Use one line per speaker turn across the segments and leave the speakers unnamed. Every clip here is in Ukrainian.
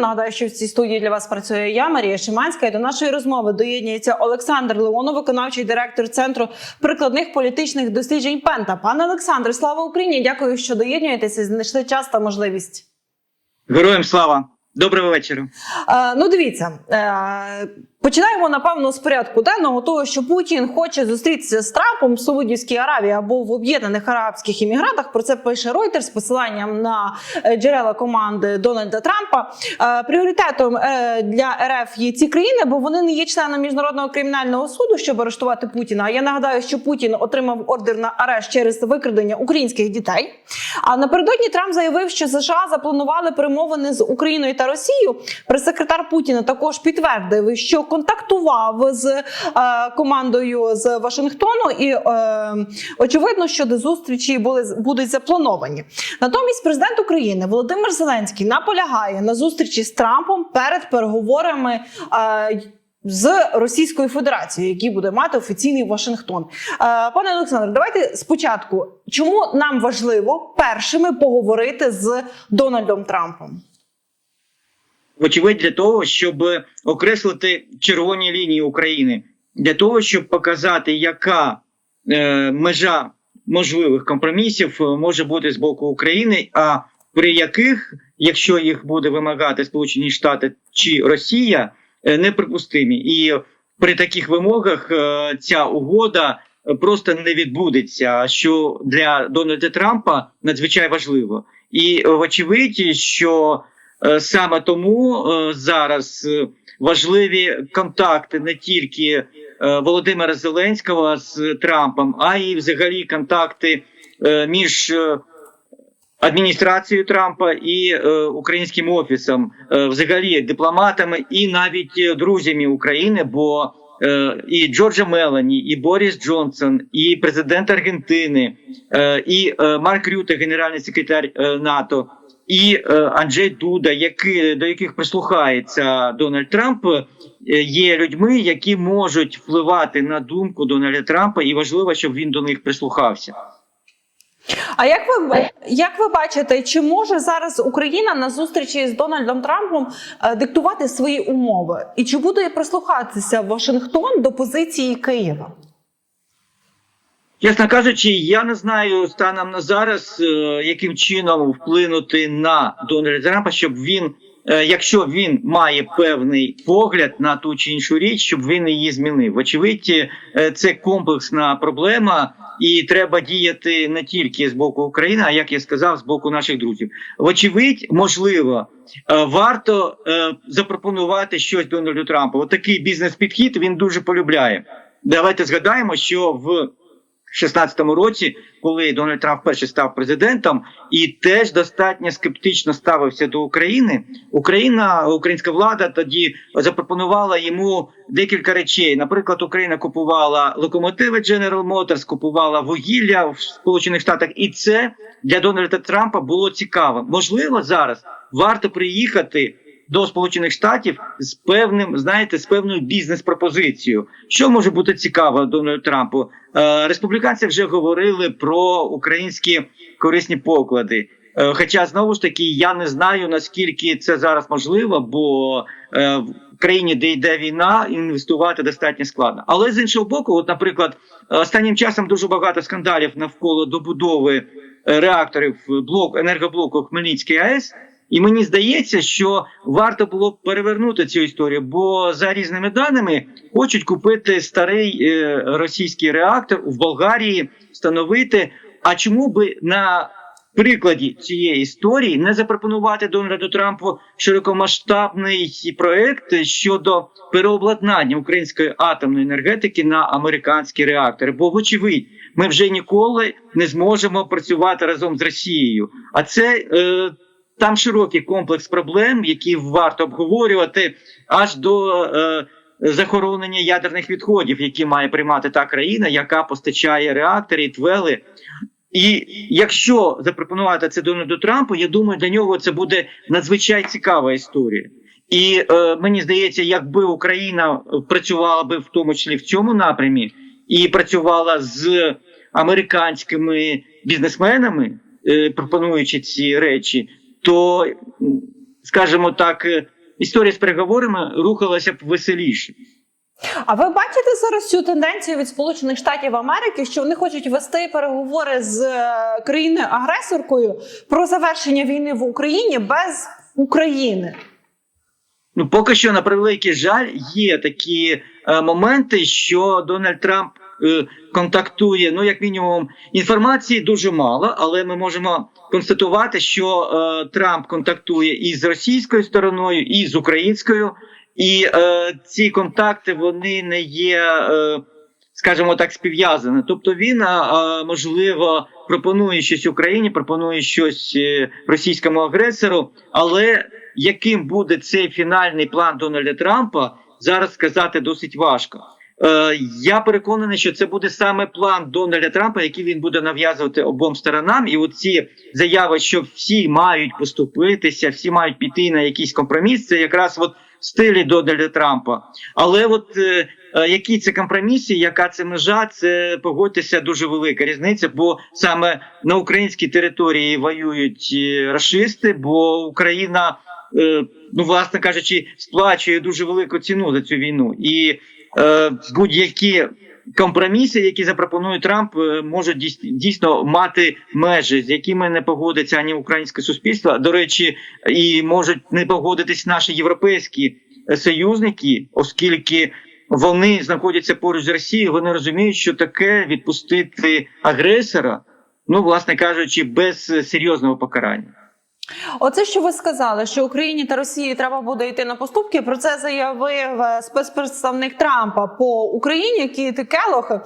Нагадаю, що в цій студії для вас працює я, Марія Шиманська. І до нашої розмови доєднується Олександр Леонов, виконавчий директор центру прикладних політичних досліджень Пента. Пане Олександре, слава Україні! Дякую, що доєднуєтеся. Знайшли час та можливість.
Героям слава! Доброго вечора.
Е, ну, дивіться, е, починаємо напевно з порядку денного того, що Путін хоче зустрітися з Трампом в Саудівській Аравії або в Об'єднаних Арабських Еміратах. Про це пише Reuters з посиланням на е, джерела команди Дональда Трампа. Е, пріоритетом е, для РФ є ці країни, бо вони не є членом міжнародного кримінального суду, щоб арештувати Путіна. Я нагадаю, що Путін отримав ордер на арешт через викрадення українських дітей. А напередодні Трамп заявив, що США запланували перемовини з Україною та Росією. Прес-секретар Путіна також підтвердив, що контактував з е, командою з Вашингтону, і е, очевидно, що до зустрічі були будуть заплановані. Натомість, президент України Володимир Зеленський наполягає на зустрічі з Трампом перед переговорами. Е, з Російською Федерацією, які буде мати офіційний Вашингтон, пане Олександре, давайте спочатку, чому нам важливо першими поговорити з Дональдом Трампом?
Вочевидь, для того, щоб окреслити червоні лінії України, для того, щоб показати, яка е, межа можливих компромісів е, може бути з боку України, а при яких, якщо їх буде вимагати Сполучені Штати чи Росія, е, неприпустимі. І при таких вимогах е, ця угода просто не відбудеться, що для Дональда Трампа надзвичайно важливо. І вочевидь, що Саме тому е, зараз е, важливі контакти не тільки е, Володимира Зеленського з Трампом, а й взагалі контакти е, між е, адміністрацією Трампа і е, українським офісом, е, взагалі дипломатами і навіть е, друзями України. бо е, і Джорджа Мелані, і Борис Джонсон, і президент Аргентини, е, і е, Марк Рюте, генеральний секретар е, НАТО, і е, Анджей Дуда, які, до яких прислухається Дональд Трамп, е, є людьми, які можуть впливати на думку Дональда Трампа, і важливо, щоб він до них прислухався.
А як ви як ви бачите, чи може зараз Україна на зустрічі з Дональдом Трампом е, диктувати свої умови? І чи буде прислухатися Вашингтон до позиції Києва?
Чесно кажучи, я не знаю станом на зараз, е, яким чином вплинути на Дональда Трампа, щоб він, е, якщо він має певний погляд на ту чи іншу річ, щоб він її змінив. Очевидь, е, це комплексна проблема, і треба діяти не тільки з боку України, а як я сказав, з боку наших друзів. Вочевидь, можливо, варто запропонувати щось Дональду Трампу. Отакий бізнес-підхід він дуже полюбляє. Давайте згадаємо, що в 16-му році, коли Дональд Трамп перший став президентом, і теж достатньо скептично ставився до України. Україна, українська влада тоді запропонувала йому декілька речей. Наприклад, Україна купувала локомотиви General Motors, купувала вугілля в Сполучених Штатах, і це для Дональда Трампа було цікаво. Можливо, зараз варто приїхати. До Сполучених Штатів з певним, знаєте, з певною бізнес-пропозицією. Що може бути цікаво Дональду Трампу? Е, республіканці вже говорили про українські корисні поклади. Е, хоча знову ж таки я не знаю наскільки це зараз можливо, бо е, в країні, де йде війна, інвестувати достатньо складно. Але з іншого боку, от, наприклад, останнім часом дуже багато скандалів навколо добудови реакторів блок енергоблоку Хмельницький АЕС. І мені здається, що варто було б перевернути цю історію, бо за різними даними хочуть купити старий е, російський реактор в Болгарії, встановити. А чому би на прикладі цієї історії не запропонувати Дональду Трампу широкомасштабний проект щодо переобладнання української атомної енергетики на американські реактори? Бо, вочевидь, ми вже ніколи не зможемо працювати разом з Росією. А це е, там широкий комплекс проблем, які варто обговорювати аж до е, захоронення ядерних відходів, які має приймати та країна, яка постачає реактори твели. І якщо запропонувати це Дональду Трампу, я думаю, для нього це буде надзвичайно цікава історія. І е, мені здається, якби Україна працювала би в тому числі в цьому напрямі і працювала з американськими бізнесменами, е, пропонуючи ці речі, то, скажімо так, е, історія з переговорами рухалася б веселіше.
А ви бачите зараз цю тенденцію від Сполучених Штатів Америки, що вони хочуть вести переговори з е, країною агресоркою про завершення війни в Україні без України?
Ну, поки що, на превеликий жаль, є такі е, моменти, що Дональд Трамп е, контактує. Ну, як мінімум, інформації дуже мало, але ми можемо констатувати, що е, Трамп контактує і з російською стороною, і з українською, і е, ці контакти вони не є. Е, Скажімо так, спів'язане. Тобто він е, е, можливо пропонує щось Україні, пропонує щось е, російському агресору, але яким буде цей фінальний план Дональда Трампа, зараз сказати досить важко. Е, я переконаний, що це буде саме план Дональда Трампа, який він буде нав'язувати обом сторонам. І оці заяви, що всі мають поступитися, всі мають піти на якийсь компроміс. Це якраз от в стилі Дональда Трампа. Але от е, е, які це компроміси, яка це межа, це погодьтеся дуже велика різниця, бо саме на українській території воюють е, рашисти, бо Україна, ну власне кажучи, сплачує дуже велику ціну за цю війну, і будь-які компроміси, які запропонує Трамп, е, можуть дійсно мати межі, з якими не погодиться ані українське суспільство. До речі, і можуть не погодитись наші європейські е, союзники, оскільки вони знаходяться поруч з Росією. Вони розуміють, що таке відпустити агресора, ну власне кажучи, без е, серйозного покарання.
Оце що ви сказали, що Україні та Росії треба буде йти на поступки. Про це заявив е, спецпредставник Трампа по Україні Кіт Келох. Е,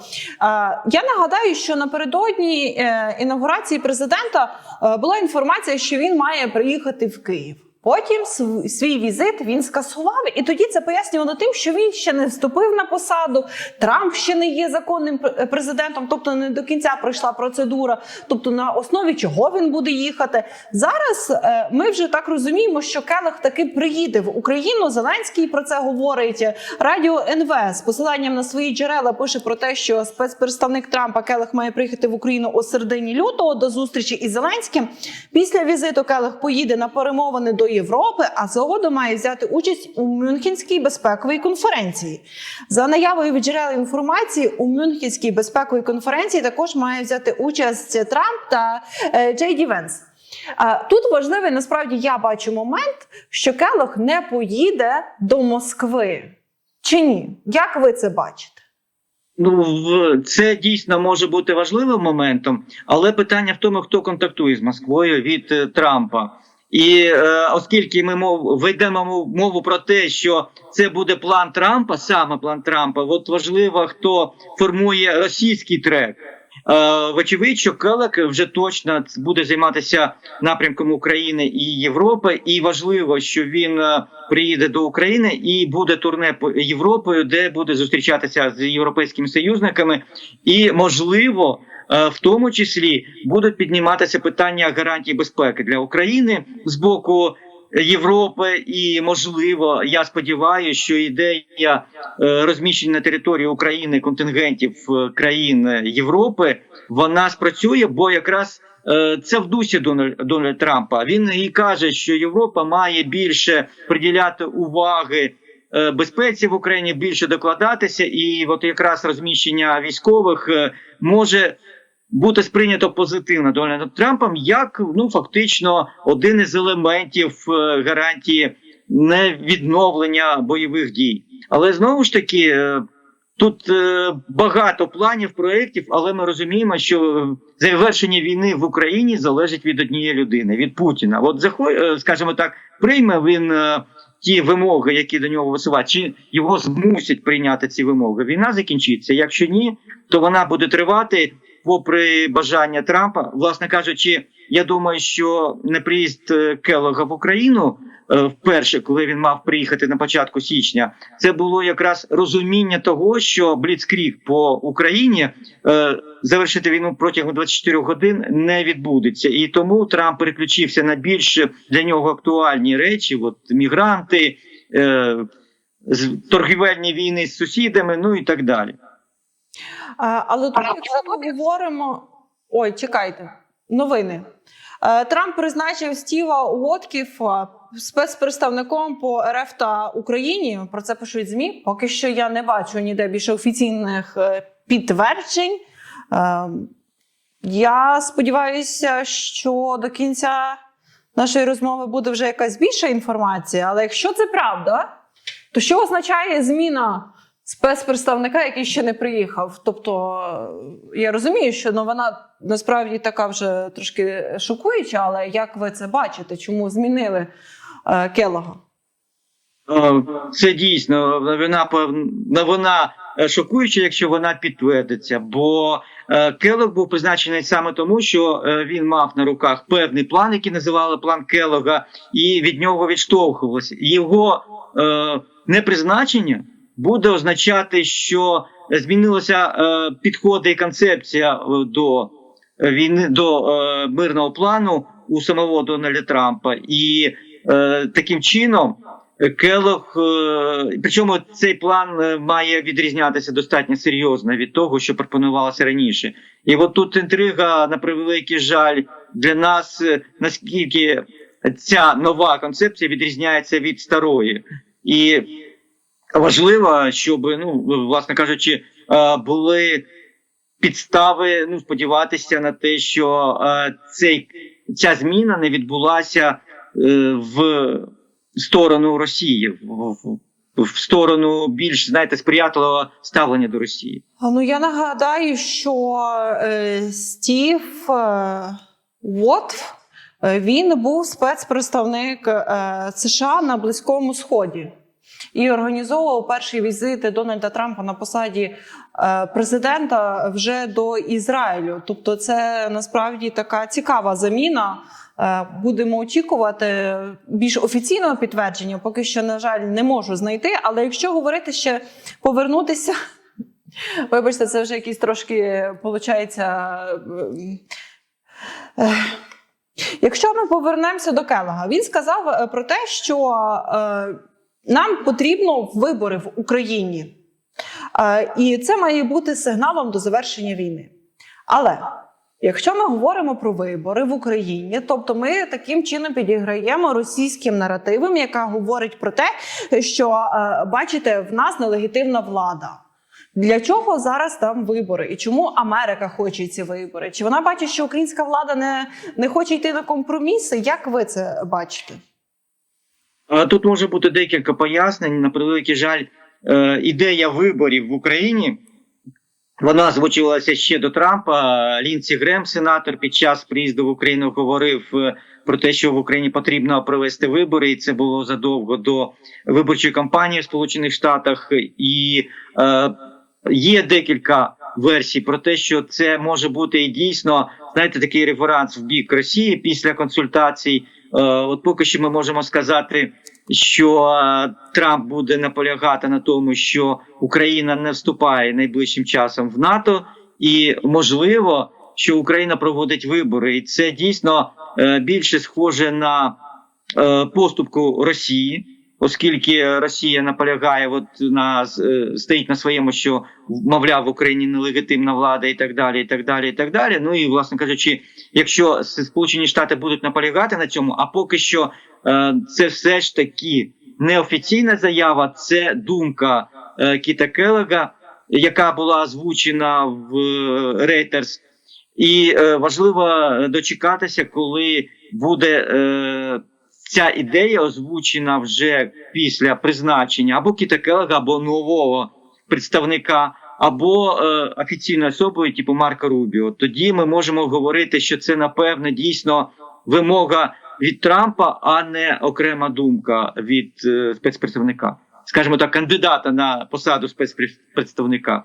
Я нагадаю, що напередодні е, інаугурації президента була інформація, що він має приїхати в Київ. Потім свій візит він скасував, і тоді це пояснювало тим, що він ще не вступив на посаду. Трамп ще не є законним президентом, тобто не до кінця пройшла процедура. Тобто, на основі чого він буде їхати зараз. е, Ми вже так розуміємо, що Келех таки приїде в Україну. Зеленський про це говорить. Радіо НВ з посиланням на свої джерела пише про те, що спецпредставник Трампа Келех має приїхати в Україну у середині лютого до зустрічі із Зеленським. Після візиту Келех поїде на перемовини до Європи, а згодом має взяти участь у Мюнхенській безпековій конференції. За наявою від джерел інформації, у Мюнхенській безпековій конференції також має взяти участь Трамп та е, Джей Ді Венс. Тут важливий насправді я бачу момент, що Келох не поїде до Москви. Чи ні? Як ви це бачите?
Ну, це дійсно може бути важливим моментом, але питання в тому, хто контактує з Москвою від е, Трампа. І е, оскільки ми мов ведемо мову про те, що це буде план Трампа, саме план Трампа, от важливо, хто формує російський трек. Е, вочевидь, що Келек вже точно буде займатися напрямком України і Європи, і важливо, що він е, приїде до України і буде турне по Європою, де буде зустрічатися з європейськими союзниками, і можливо. Е, В тому числі будуть підніматися питання гарантій безпеки для України з боку Європи, і можливо, я сподіваюся, що ідея е, розміщення на території України контингентів е, країн Європи вона спрацює, бо якраз це в дусі Дональд, Дональда Трампа. Він і каже, що Європа має більше приділяти уваги. Безпеці в Україні більше докладатися, і от якраз розміщення військових може бути сприйнято позитивно Дональдом Трампом як ну фактично один із елементів е, гарантії невідновлення бойових дій. Але знову ж таки. е, Тут е, багато планів, проєктів, але ми розуміємо, що завершення війни в Україні залежить від однієї людини, від Путіна. От скажімо так, прийме він ті вимоги, які до нього висувають, чи його змусять прийняти ці вимоги. Війна закінчиться. Якщо ні, то вона буде тривати попри бажання Трампа. Власне кажучи, я думаю, що неприїзд е, Келлога в Україну е, вперше, коли він мав приїхати на початку січня, це було якраз розуміння того, що Бліцкріг по Україні е, завершити війну протягом 24 годин не відбудеться, і тому Трамп переключився на більш для нього актуальні речі: от мігранти, торгівельні війни з сусідами, ну і так далі.
Але тут, якщо ми говоримо. Ой, чекайте, новини. Е, Трамп призначив Стіва Уотків е, спецпредставником по РФ та Україні. Про це пишуть змі. Поки що я не бачу ніде більше офіційних е, підтверджень. Я сподіваюся, що до кінця нашої розмови буде вже якась більша інформація. Але якщо це правда, то що означає зміна спецпредставника, який ще не приїхав? Тобто е, я розумію, що новина насправді така вже трошки шокуюча, але як ви це бачите? Чому змінили е, Келога?
Е, Це дійсно новина пев- новина е, шокуюча, якщо вона підтвердиться. Бо е, Келог був призначений саме тому, що е, він мав на руках певний план, який називали план Келога, і від нього відштовхувалося. Його е, непризначення буде означати, що змінилися е, підходи і концепція е, до війни до е, мирного плану у самого Дональда Трампа, і таким чином. Келох, причому цей план має відрізнятися достатньо серйозно від того, що пропонувалося раніше. І от тут інтрига, на превеликий жаль, для нас наскільки ця нова концепція відрізняється від старої. І важливо, щоб, ну, власне кажучи, е, були підстави ну, сподіватися на те, що е, цей, ця зміна не відбулася е, в сторону Росії, в, сторону більш знаєте сприятливого ставлення до Росії.
Ну я нагадаю, що е, Стів е, Уотф, він був спецпредставник е, США на Близькому Сході і організовував перший візит Дональда Трампа на посаді е, президента вже до Ізраїлю. Тобто, це насправді така цікава заміна. Е, Будемо очікувати більш офіційного підтвердження. Поки що, на жаль, не можу знайти. Але якщо говорити ще повернутися Вибачте, це вже якийсь трошки виходить. Якщо ми повернемося до Келога, він сказав е, про те, що нам потрібно вибори в Україні. Е, і це має бути сигналом до завершення війни. Але якщо ми говоримо про вибори в Україні, тобто ми таким чином підіграємо російським наративам, яка говорить про те, що е, бачите, в нас нелегітимна влада. Для чого зараз там вибори? І чому Америка хоче ці вибори? Чи вона бачить, що українська влада не, не хоче йти на компроміси? Як ви це бачите?
Тут може бути декілька пояснень. На превеликий жаль, е, ідея виборів в Україні. Вона озвучувалася ще до Трампа. Лінсі Грем, сенатор, під час приїзду в Україну говорив е, про те, що в Україні потрібно провести вибори, і це було задовго до виборчої кампанії в Сполучених Штатах. І е, є декілька версій про те, що це може бути і дійсно знаєте такий реферанс в бік Росії після консультацій. Е, От поки що ми можемо сказати, що е, Трамп буде наполягати на тому, що Україна не вступає найближчим часом в НАТО, і можливо, що Україна проводить вибори, і це дійсно е, більше схоже на поступку Росії. Оскільки Росія наполягає, от на е, стоїть на своєму, що мовляв в Україні нелегітимна влада, і так далі, і так далі, і так далі. Ну і власне кажучи, якщо Сполучені Штати будуть наполягати на цьому, а поки що е, це все ж таки неофіційна заява, це думка е, Кіта Келега, яка була озвучена в Reuters. І важливо дочекатися, коли буде ця ідея озвучена вже після призначення або Кітакелега, або нового представника, або е, офіційною особою, типу Марка Рубіо. Тоді ми можемо говорити, що це напевне дійсно вимога від Трампа, а не окрема думка від е, спецпредставника, скажімо так, кандидата на посаду спецпредставника.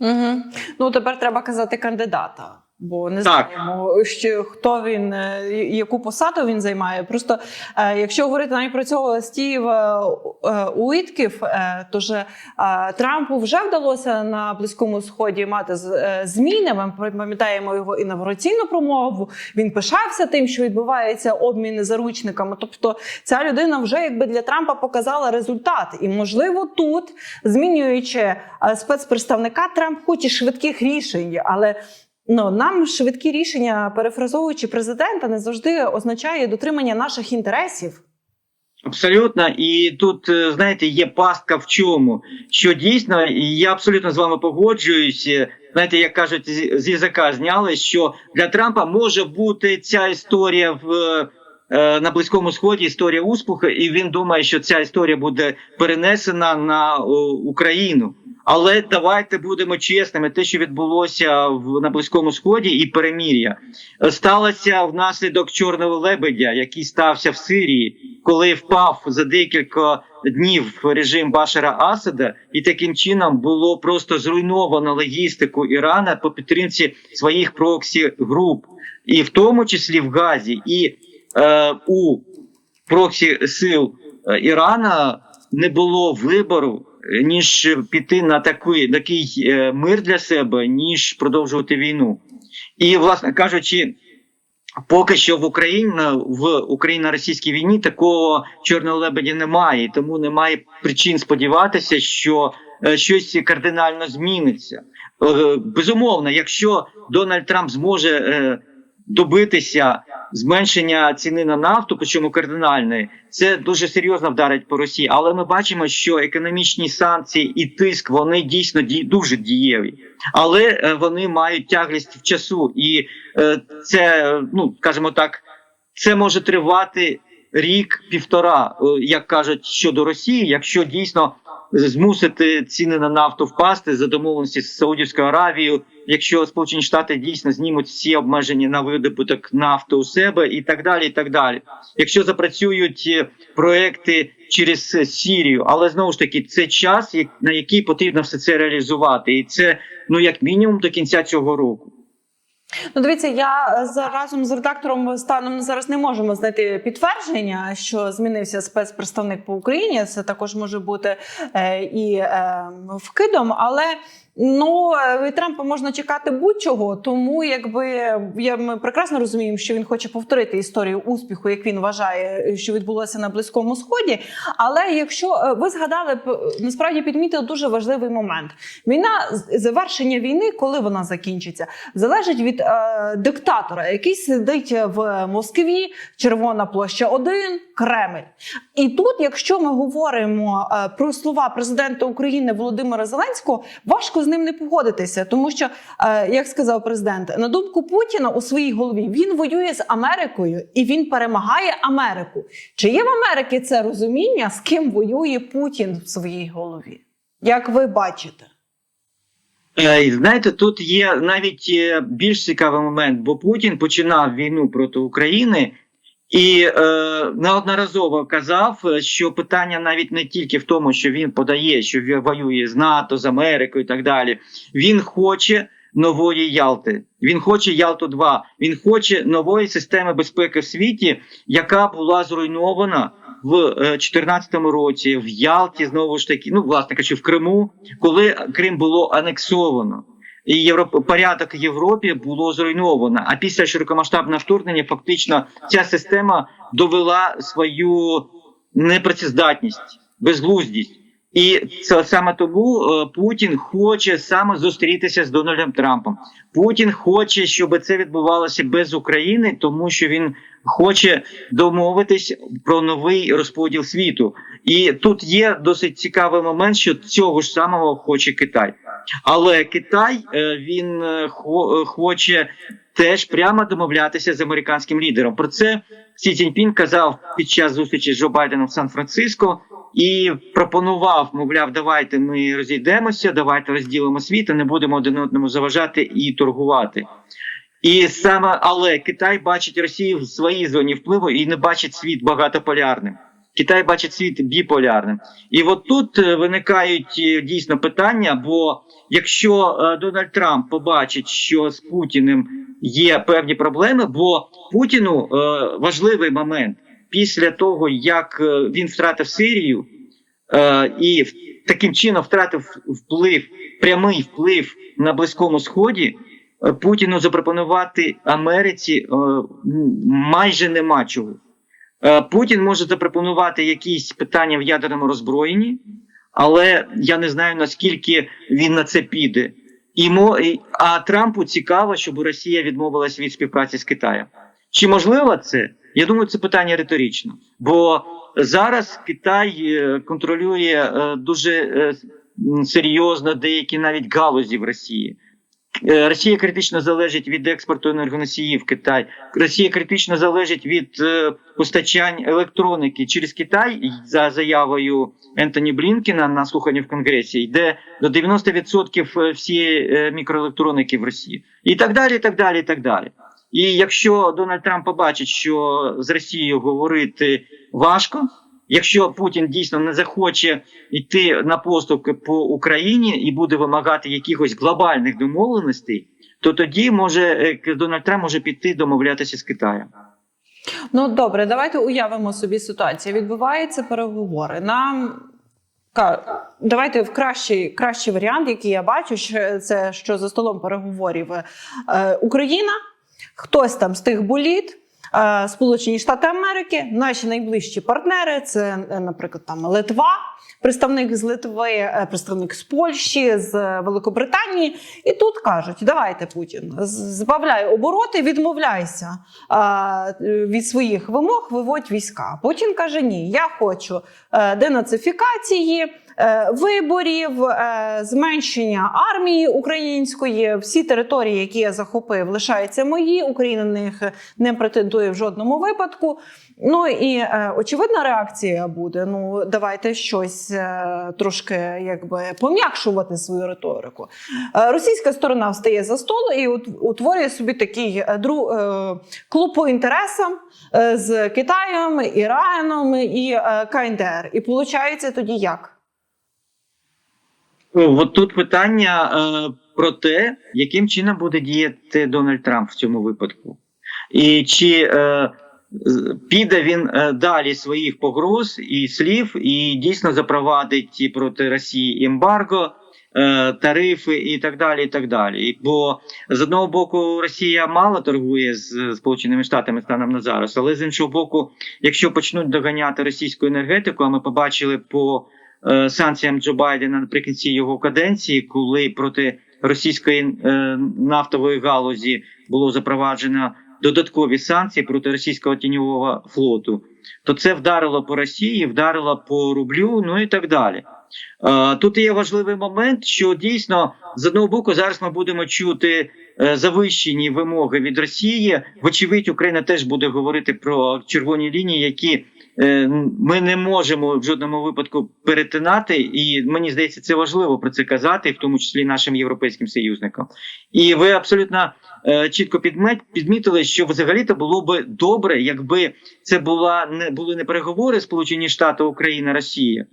Угу. Ну тепер треба казати кандидата. Бо не
Так.
знаємо, що хто він, е, яку посаду він займає. Просто е, якщо говорити навіть про цього Стіва е, Уітків, то е, Трампу вже вдалося на близькому сході мати зміни. Ми пам'ятаємо його інавгураційну промову. Він пишався тим, що відбувається обміни заручниками. Тобто, ця людина вже якби для Трампа показала результат. І можливо, тут змінюючи спецпредставника, Трамп хоче швидких рішень, але Ну нам швидкі рішення, перефразовуючи президента, не завжди означає дотримання наших інтересів.
Абсолютно, і тут е, знаєте, є пастка в чому, що дійсно, і я абсолютно з вами погоджуюся. Знаєте, як кажуть, з язика зняли, що для Трампа може бути ця історія в е, на близькому сході, історія успіху, і він думає, що ця історія буде перенесена на Україну. Але давайте будемо чесними. Те, що відбулося в на близькому сході, і перемір'я е, сталося внаслідок чорного лебедя, який стався в Сирії, коли впав за декілька днів режим Башара Асада, і таким чином було просто зруйновано логістику Ірана по підтримці своїх проксі груп, і в тому числі в Газі, і е, у проксі сил е, Ірана не було вибору. е, Ніж піти на такий, такий е, мир для себе, ніж продовжувати війну, і власне кажучи, поки що в Україні в Україно-російській війні такого чорного лебедя немає, тому немає причин сподіватися, що е, щось кардинально зміниться. Е, Безумовно, якщо Дональд Трамп зможе е, добитися зменшення ціни на нафту, причому кардинальної, це дуже серйозно вдарить по Росії. Але ми бачимо, що економічні санкції і тиск вони дійсно ді, дуже дієві, але е, вони мають тяглість в часу, і е, це ну скажімо так, це може тривати рік-півтора, е, як кажуть щодо Росії, якщо дійсно змусити ціни на нафту впасти за домовленості з Саудівською Аравією, якщо Сполучені Штати дійсно знімуть всі обмеження на видобуток нафти у себе, і так далі. і так далі. Якщо запрацюють е, проекти через Сірію, але знову ж таки це час, на який потрібно все це реалізувати, і це ну як мінімум до кінця цього року.
Ну, дивіться, я е, за разом з редактором станом зараз не можемо знайти підтвердження, що змінився спецпредставник по Україні. Це також може бути е, і е, вкидом, але. Ну е, від Трампа можна чекати будь-чого, тому якби я ми прекрасно розуміємо, що він хоче повторити історію успіху, як він вважає, що відбулося на близькому сході. Але якщо е, ви згадали насправді підмітили дуже важливий момент: війна завершення війни, коли вона закінчиться, залежить від е, диктатора, який сидить в Москві, Червона площа 1, Кремль. І тут, якщо ми говоримо е, про слова президента України Володимира Зеленського, важко з ним не погодитися, тому що, е, як сказав президент, на думку Путіна у своїй голові він воює з Америкою і він перемагає Америку. Чи є в Америці це розуміння, з ким воює Путін в своїй голові? Як ви бачите?
Е, Знаєте, тут є навіть е, більш цікавий момент, бо Путін починав війну проти України і е, неодноразово казав, е, що питання навіть не тільки в тому, що він подає, що він воює з НАТО, з Америкою і так далі. Він хоче нової Ялти. Він хоче Ялту 2 Він хоче нової системи безпеки в світі, яка була зруйнована в 2014 році в Ялті, знову ж таки, ну власне кажучи, в Криму, коли Крим було анексовано. І Європ... порядок в Європі було зруйновано. А після широкомасштабного вторгнення фактично ця система довела свою непрацездатність, безглуздість. І це саме тому е, Путін хоче саме зустрітися з Дональдом Трампом. Путін хоче, щоб це відбувалося без України, тому що він хоче домовитись про новий розподіл світу. І тут є досить цікавий момент, що цього ж самого хоче Китай. Але Китай е, він е, хо- хоче теж прямо домовлятися з американським лідером. Про це Сі Цзіньпін казав під час зустрічі з Джо Байденом в Сан-Франциско і пропонував, мовляв, давайте ми розійдемося, давайте розділимо світ, і не будемо один одному заважати і торгувати. І саме але Китай бачить Росію в своїй зоні впливу і не бачить світ багатополярним. Китай бачить світ біполярним. І от тут е, виникають е, дійсно питання. Бо якщо е, Дональд Трамп побачить, що з Путіним є певні проблеми, бо Путіну важливий момент після того, як він втратив Сирію і таким чином втратив вплив, прямий вплив на Близькому Сході. Путіну запропонувати Америці майже нема чого. Е, Путін може запропонувати якісь питання в ядерному роззброєнні, але я не знаю наскільки він на це піде. І мо, а Трампу цікаво, щоб Росія відмовилась від співпраці з Китаєм. Чи можливо це? Я думаю, це питання риторично. Бо зараз Китай е, контролює е, дуже серйозно деякі навіть галузі в Росії. Е, Росія критично залежить від експорту енергоносіїв Китай. Росія критично залежить від е, постачань електроніки через Китай за заявою Ентоні Блінкіна на слуханні в Конгресі. Йде до 90% всієї е, мікроелектроніки в Росії, і так далі. І так далі, і так далі. І якщо Дональд Трамп побачить, що з Росією говорити важко, якщо Путін дійсно не захоче йти на поступки по Україні і буде вимагати якихось глобальних домовленостей, то тоді може е, Дональд Трамп може піти домовлятися з Китаєм.
Ну добре, давайте уявимо собі ситуацію. Відбуваються переговори. Нам давайте в кращий, кращий варіант, який я бачу, що це що за столом переговорів е, Україна, хтось там з тих боліт. Е, Сполучені Штати Америки, наші найближчі партнери, це, е, наприклад, там Литва, представник з Литви, е, представник з Польщі, з Великобританії. І тут кажуть: давайте Путін, збавляй обороти, відмовляйся від своїх вимог, виводь війська. Путін каже: Ні, я хочу денацифікації. Е, Виборів, е, зменшення армії української, всі території, які я захопив, лишаються мої. Україна на них не претендує в жодному випадку. Ну і е, очевидна реакція буде: ну давайте щось трошки якби пом'якшувати свою риторику. Російська сторона встає за столу і ут- утворює собі такий клуб по інтересам з Китаєм, Іраном і КНДР. І виходить тоді як?
Ну, От тут питання е, про те, яким чином буде діяти Дональд Трамп в цьому випадку, і чи е, піде він е, далі своїх погроз і слів, і дійсно запровадить проти Росії ембарго, е, тарифи і так далі. і так далі. Бо з одного боку Росія мало торгує з Сполученими Штатами станом на зараз, але з іншого боку, якщо почнуть доганяти російську енергетику, а ми побачили по е, санкціям Джо Байдена наприкінці його каденції, коли проти російської е, нафтової галузі було запроваджено додаткові санкції проти російського тіньового флоту, то це вдарило по Росії, вдарило по рублю, ну і так далі. Е, Тут є важливий момент, що дійсно з одного боку зараз ми будемо чути е, завищені вимоги від Росії. Вочевидь, Україна теж буде говорити про червоні лінії, які е, ми не можемо в жодному випадку перетинати. І мені здається, це важливо про це казати, в тому числі нашим європейським союзникам. І ви абсолютно чітко підмітили, що взагалі-то було би добре, якби це була не були не переговори Сполучені Штати, Україна, Росія.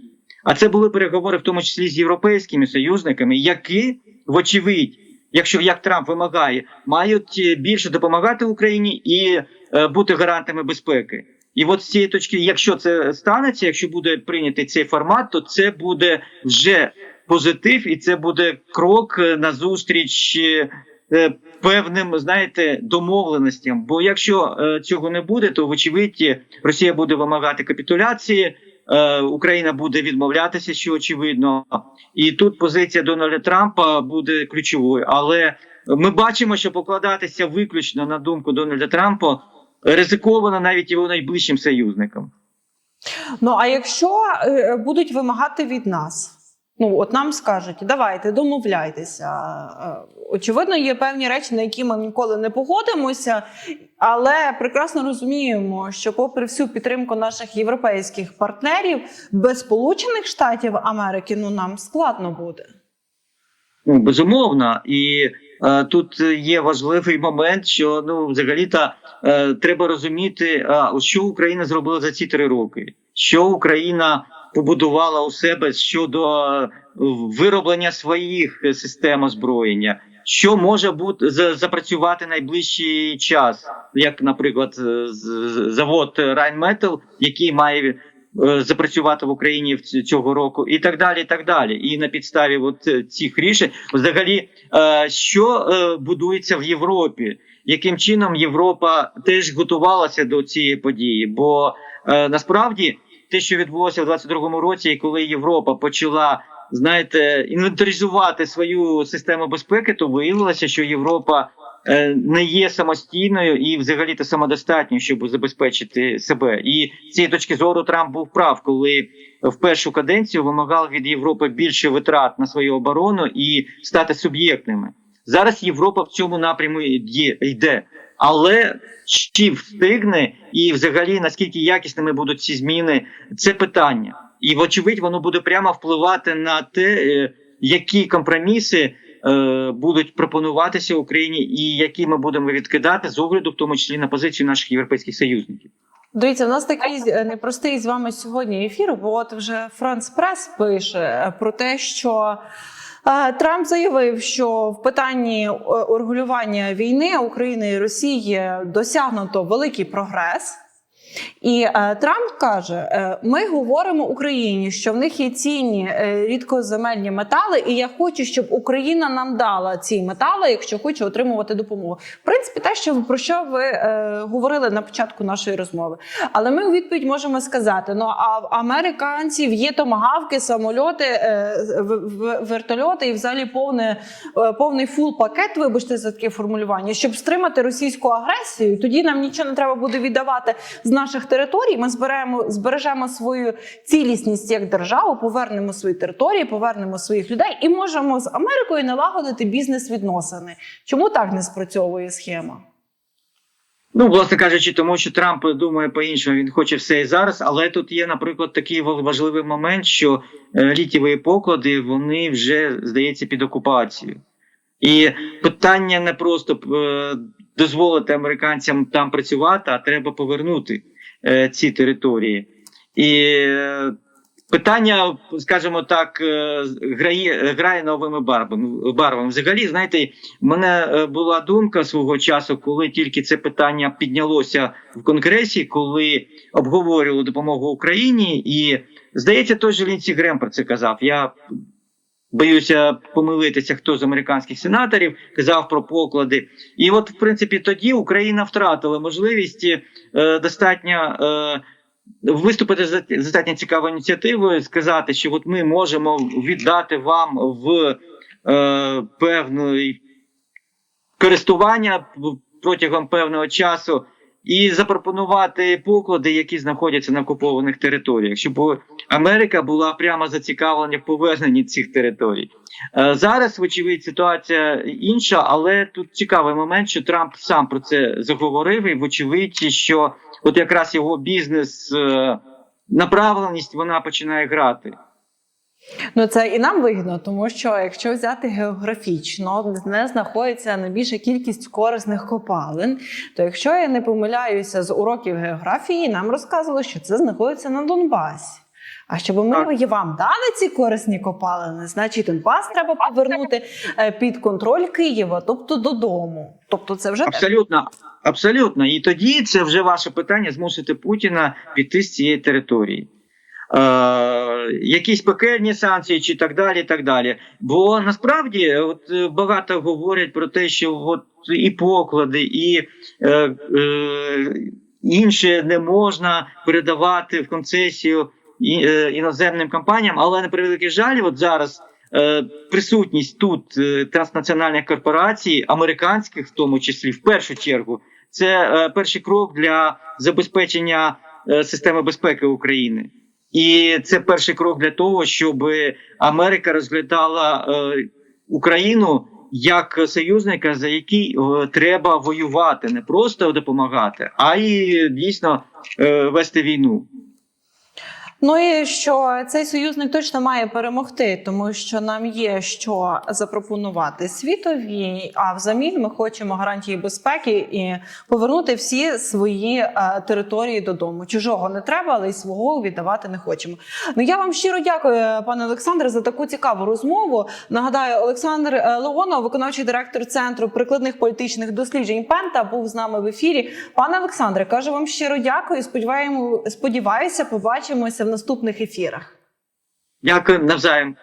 А це були переговори, в тому числі з європейськими союзниками, які, вочевидь, якщо як Трамп вимагає, мають е, більше допомагати Україні і е, бути гарантами безпеки. І от з цієї точки, якщо це станеться, якщо буде прийнятий цей формат, то це буде вже позитив, і це буде крок е, назустріч е, е, певним, знаєте, домовленостям. Бо якщо е, цього не буде, то вочевидь Росія буде вимагати капітуляції. Е, Україна буде відмовлятися, що очевидно, і тут позиція Дональда Трампа буде ключовою. Але ми бачимо, що покладатися виключно на думку Дональда Трампа ризиковано навіть його найближчим союзникам.
Ну а якщо е, будуть вимагати від нас, ну от нам скажуть, давайте домовляйтеся. Е, Очевидно, є певні речі, на які ми ніколи не погодимося, але прекрасно розуміємо, що, попри всю підтримку наших європейських партнерів, без Сполучених Штатів Америки ну нам складно буде.
Ну, безумовно, і е, тут є важливий момент, що ну взагалі-то е, треба розуміти, а, що Україна зробила за ці три роки, що Україна побудувала у себе щодо е, вироблення своїх е, систем озброєння. Що може бути за- запрацювати найближчий час, як, наприклад, е, завод Rheinmetall, який має запрацювати в Україні цього року, і так далі. І так далі. І на підставі от цих рішень, взагалі, що будується в Європі, яким чином Європа теж готувалася до цієї події? Бо насправді те, що відбулося в 22-му році, коли Європа почала знаєте, інвентаризувати свою систему безпеки, то виявилося, що Європа е, не є самостійною і взагалі то самодостатньою, щоб забезпечити себе. І з цієї точки зору Трамп був прав, коли в першу каденцію вимагав від Європи більше витрат на свою оборону і стати суб'єктними. Зараз Європа в цьому напряму йде, але чи встигне і взагалі наскільки якісними будуть ці зміни, це питання. І вочевидь, воно буде прямо впливати на те, е, які компроміси е, будуть пропонуватися Україні, і які ми будемо відкидати з огляду, в тому числі на позицію наших європейських союзників.
Дивіться, у нас такий е, непростий з вами сьогодні ефір, бо от вже Франс Прес пише про те, що Трамп заявив, що в питанні е, урегулювання війни України і Росії досягнуто великий прогрес. І е, Трамп каже: е, ми говоримо Україні, що в них є цінні е, рідкоземельні метали, і я хочу, щоб Україна нам дала ці метали, якщо хоче отримувати допомогу. В принципі, те, що про що ви е, говорили на початку нашої розмови. Але ми у відповідь можемо сказати: ну а в американців є томагавки, самольоти, е, вертольоти і взагалі повне, е, повний фул пакет, вибачте за таке формулювання, щоб стримати російську агресію. Тоді нам нічого не треба буде віддавати з наших територій. Ми зберемо збережемо свою цілісність як державу, повернемо свої території, повернемо своїх людей і можемо з Америкою налагодити бізнес-відносини. Чому так не спрацьовує схема?
Ну, власне кажучи, тому що Трамп думає по-іншому, він хоче все і зараз. Але тут є, наприклад, такий важливий момент, що е, літєві поклади вони вже здається під окупацією. І питання не просто е, дозволити американцям там працювати, а треба повернути ці території. І е, питання, скажімо так, е, грає, грає новими барвами. барвами. Взагалі, знаєте, в мене е, була думка свого часу, коли тільки це питання піднялося в Конгресі, коли обговорювали допомогу Україні, і здається, той же Лінсі Грем про це казав. Я боюся помилитися, хто з американських сенаторів казав про поклади. І от, в принципі, тоді Україна втратила можливість е, достатньо. Е, Виступити з достатньо цікавою ініціативою, сказати, що от ми можемо віддати вам в е, певний користування протягом певного часу і запропонувати поклади, які знаходяться на окупованих територіях, щоб Америка була прямо зацікавлена в поверненні цих територій. Е, Зараз, вочевидь, ситуація інша, але тут цікавий момент, що Трамп сам про це заговорив, і вочевидь, що от якраз його бізнес е, направленість вона починає грати.
Ну це і нам вигідно, тому що якщо взяти географічно, де знаходиться найбільша кількість корисних копалин, то якщо я не помиляюся з уроків географії, нам розказували, що це знаходиться на Донбасі. А щоб ми вам дали ці корисні копалини, значить Донбас треба повернути е, під контроль Києва, тобто додому. Тобто, це вже
Абсолютно, абсолютно. І тоді це вже ваше питання змусити Путіна піти з цієї території. Е, якісь пекельні санкції чи так далі. так далі. Бо насправді от, е, багато говорять про те, що от і поклади, і е, е, інше не можна передавати в концесію е, іноземним компаніям, але на превеликий жаль, от зараз. Присутність тут транснаціональних корпорацій, американських, в тому числі, в першу чергу, це перший крок для забезпечення системи безпеки України. І це перший крок для того, щоб Америка розглядала е, Україну як союзника, за який е, треба воювати, не просто допомагати, а й дійсно е, вести війну.
Ну і що цей союзник точно має перемогти, тому що нам є що запропонувати світові. А взамін ми хочемо гарантії безпеки і повернути всі свої е, території додому. Чужого не треба, але й свого віддавати не хочемо. Ну я вам щиро дякую, пане Олександре, за таку цікаву розмову. Нагадаю, Олександр е, Леонов, виконавчий директор центру прикладних політичних досліджень Пента, був з нами в ефірі. Пане Олександре, кажу вам щиро дякую. Сподіваємо, сподіваюся, побачимося в наступних ефірах.
Дякую навзаєм.